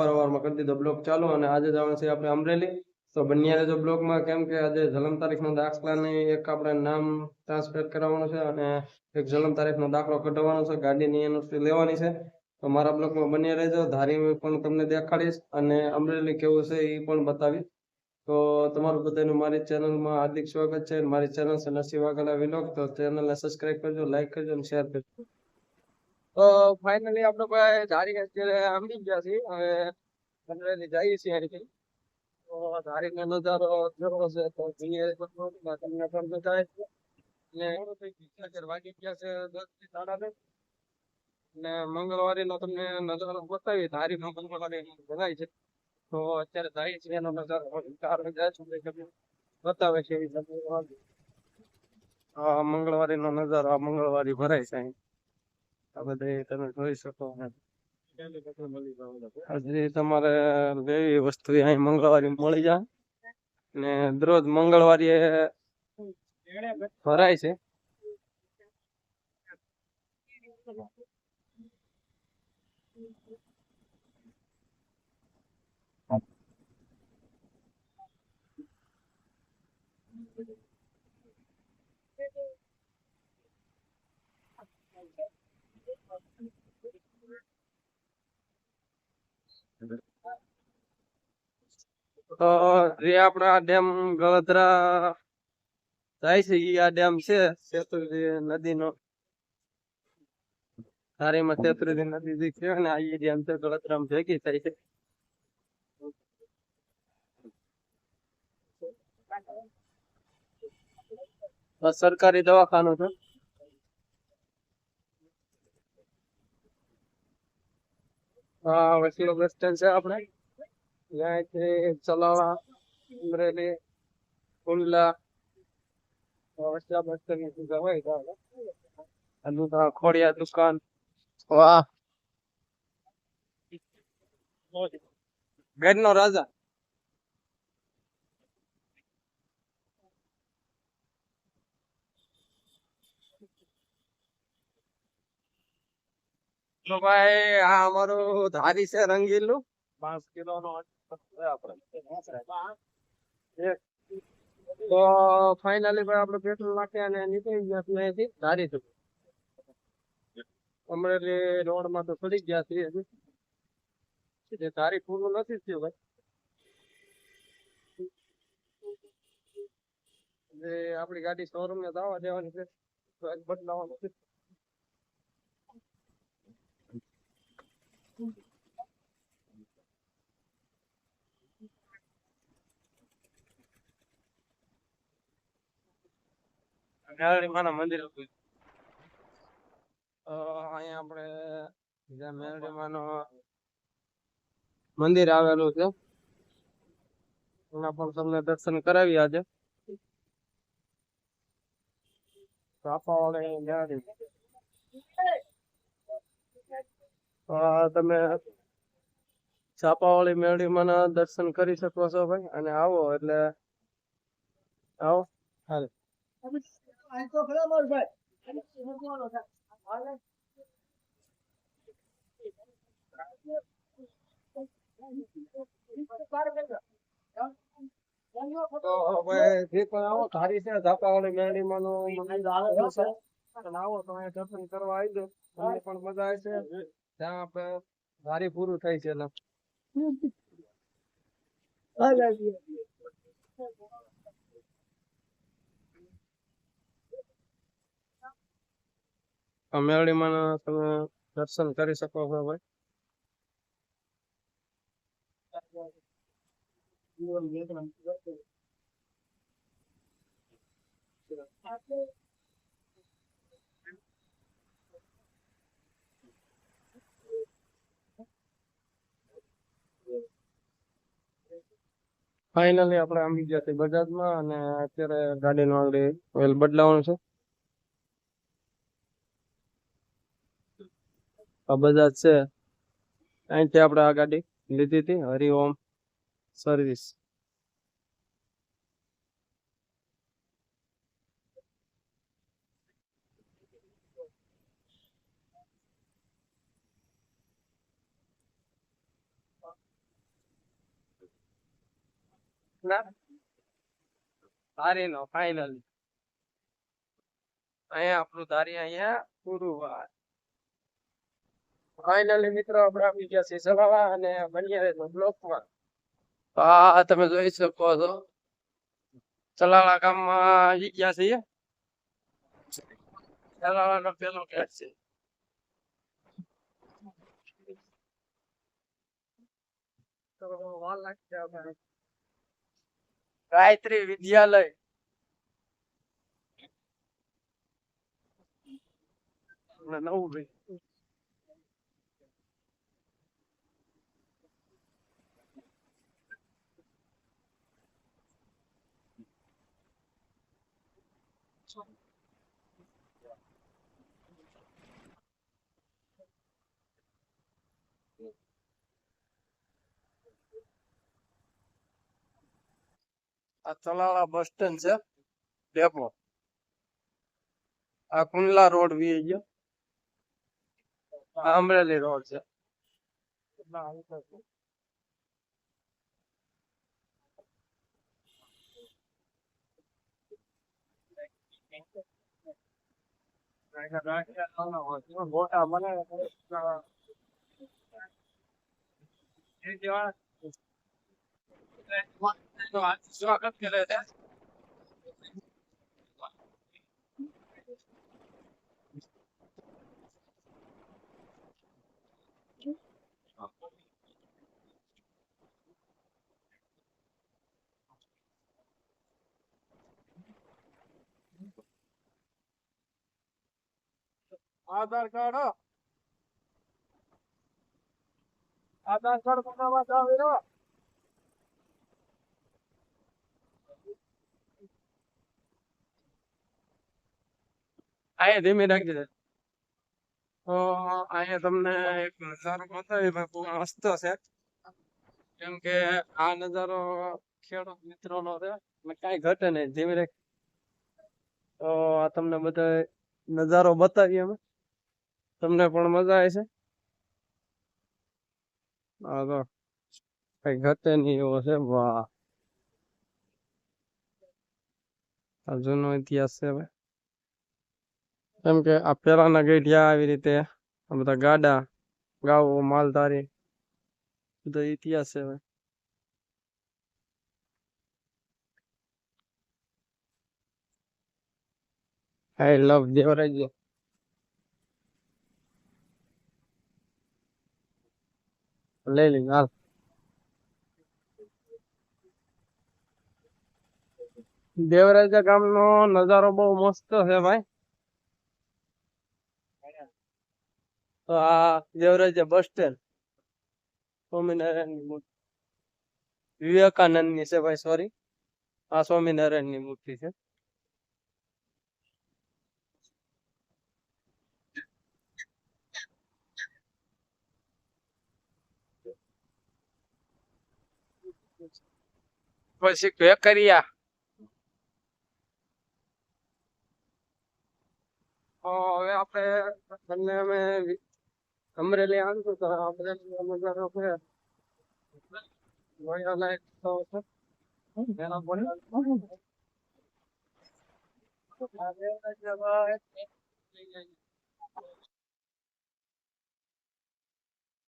વારવારમાં કરી દીધો બ્લોક ચાલુ અને આજે જવાનું છે આપણે અમરેલી. તો બન્યા રહેજો બ્લોકમાં કેમ કે આજે જન્મ તારીખનો દાખલાની એક આપણે નામ ટ્રાન્સફર કરાવવાનું છે અને એક જન્મ તારીખનો દાખલો કઢાવવાનો છે. ગાડીની એનઓસી લેવાની છે. તો મારા બ્લોકમાં બન્યા રહેજો. ધારી પણ તમને દેખાડીશ અને અમરેલી કેવું છે એ પણ બતાવીશ. તો તમારું બધાનું મારી ચેનલમાં હાર્દિક સ્વાગત છે. મારી ચેનલ છે નસીબ વાઘેલા વિલોક તો ચેનલને સબસ્ક્રાઇબ કરજો લાઈક કરજો અને શેર કરજો. તો ફાઇનલી આપણે ભાઈ ધારી અત્યારે આંબી ગયા છીએ. હવે અમરેલી જઈએ છીએ અહીંથી. તો ધારીનો નજારો જોવો છે તો જઈએ તમને પણ બતાવે છે ને વાગી ગયા છે દસથી સાડા દસ. ને મંગળવારીનો તમને નજારો બતાવી ધારી મંગળવારે ભરાય છે. તો અત્યારે જાય છે એનો નજારો. ચાર હજાર છે બતાવે છે એવી મંગળવારી નો નજારો, આ મંગળવારી ભરાય છે અહીં. આ બધે તમે જોઈ શકો. હજી તમારે લેવી વસ્તુ અહીં મંગળવારે મળી જાય. ને દરરોજ મંગળવારે ભરાય છે. નદી છે ને આ ડેમ છે ગળતરામાં સરકારી દવાખાનું છે. હા વસીલો બસ સ્ટેન્ડ છે આપણે. ત્યાંથી ચલાવા અમરેલી કુંડલા વસ્યા બસ સ્ટેન્ડથી જવાય તો ખોડિયા દુકાન. વાહ. નો રાજા. તો ભાઈ આ અમારું ધારી છે રંગીલું. પાંચ કિલો નો તો ફાઇનલી ભાઈ આપણે પેટ્રોલ નાખ્યા અને નીકળી ગયા અહીંથી ધારી સુધી અમરેલી રોડમાં તો ચડી ગયા છીએ હજી. ધારી પૂરું નથી થયું ભાઈ. આપડી આપણી ગાડી શોરૂમ ને દાવા દેવાની છે. બદલાવાનું છે. મેલડી માના મંદિર અહીંયા આપણે જ્યાં મેલડી માનો મંદિર આવેલું છે. એના પણ તમને દર્શન કરાવી આજે. ચાપાવાળી મેલડી તો આ તમે છાપાવાળી મેલડી માના દર્શન કરી શકો છો ભાઈ. અને આવો એટલે આવો. હાલે. તો હવે જે પણ આવો ધારી છે ધાપાવાળી મેરડીમાં નું મંદિર આવેલું છે. આવો તો દર્શન કરવા આવી તમને પણ મજા આવશે. ત્યાં આપણે વારી પૂરું થાય છે એટલે. આ મેરડીમાં તમે દર્શન કરી શકો છો ભાઈ. ફાઇનલી આપણે આંબી ગયા છે બજાજમાં અને અત્યારે ગાડી આગળ ઓઇલ બદલાવાનું છે. આ બજાજ છે. અહીંથી આપણે આ ગાડી લીધી હતી હરિઓમ સર્વિસ. ના. ધારી નો ફાઇનલી અહીંયા આપણું ધારી અહીંયા ગુરુવાર. ફાઇનલી મિત્રો આપણે આવી ગયા છે સવાવા અને બન્યા રહેજો બ્લોકમાં હા, તમે જોઈ શકો છો. ચલાળા ગામમાં આવી ગયા છીએ. ચલાળાનો પેલો ગેટ છે. તો વાલ લાગશે આપણે. ગાયત્રી વિદ્યાલય હમણાં નવું ભાઈ આ તલાળા બસ સ્ટેન્ડ છે, ડેપો. આ કુંડલા રોડ વી ગયો. અમરેલી રોડ છે. મોટા મને સ્વાગત કરે છે આધાર કાર્ડ હો. આધાર કાર્ડ બનાવવા જાવ એનો. અહીંયા ધીમે રાખી દે તો અહીંયા તમને એક નજારો બતાવી મસ્ત છે. કેમ કે આ નજારો ખેડૂત મિત્રોનો છે, એટલે કાંઈ ઘટે નહીં. ધીમે રાખ તો આ તમને બધા નજારો બતાવીએ અમે. તમને પણ મજા આવે છે. હા તો કઈ ઘટે નહીં એવો છે. વાહ. આ જૂનો ઇતિહાસ છે હવે કેમ કે આ પેલાના ગઢિયા આવી રીતે આ બધા ગાડા, ગાવો માલધારી બધો ઇતિહાસ છે હવે. આઈ લવ દેવરાજ લઈ લઈ હાલ. દેવરાજા ગામનો નજારો બહુ મસ્ત છે ભાઈ. આ દેવરાજા બસ સ્ટેન્ડ સ્વામિનારાયણની મૂર્તિ. વિવેકાનંદની છે ભાઈ સોરી આ સ્વામિનારાયણની મૂર્તિ છે. પછી વેકરિયા તો હવે આપણે બંને અમે અમરેલી આવશું તો અમરેલી નજારો છે. લાઈટ તો છે. એના પર આ દેવરાજા ભાઈ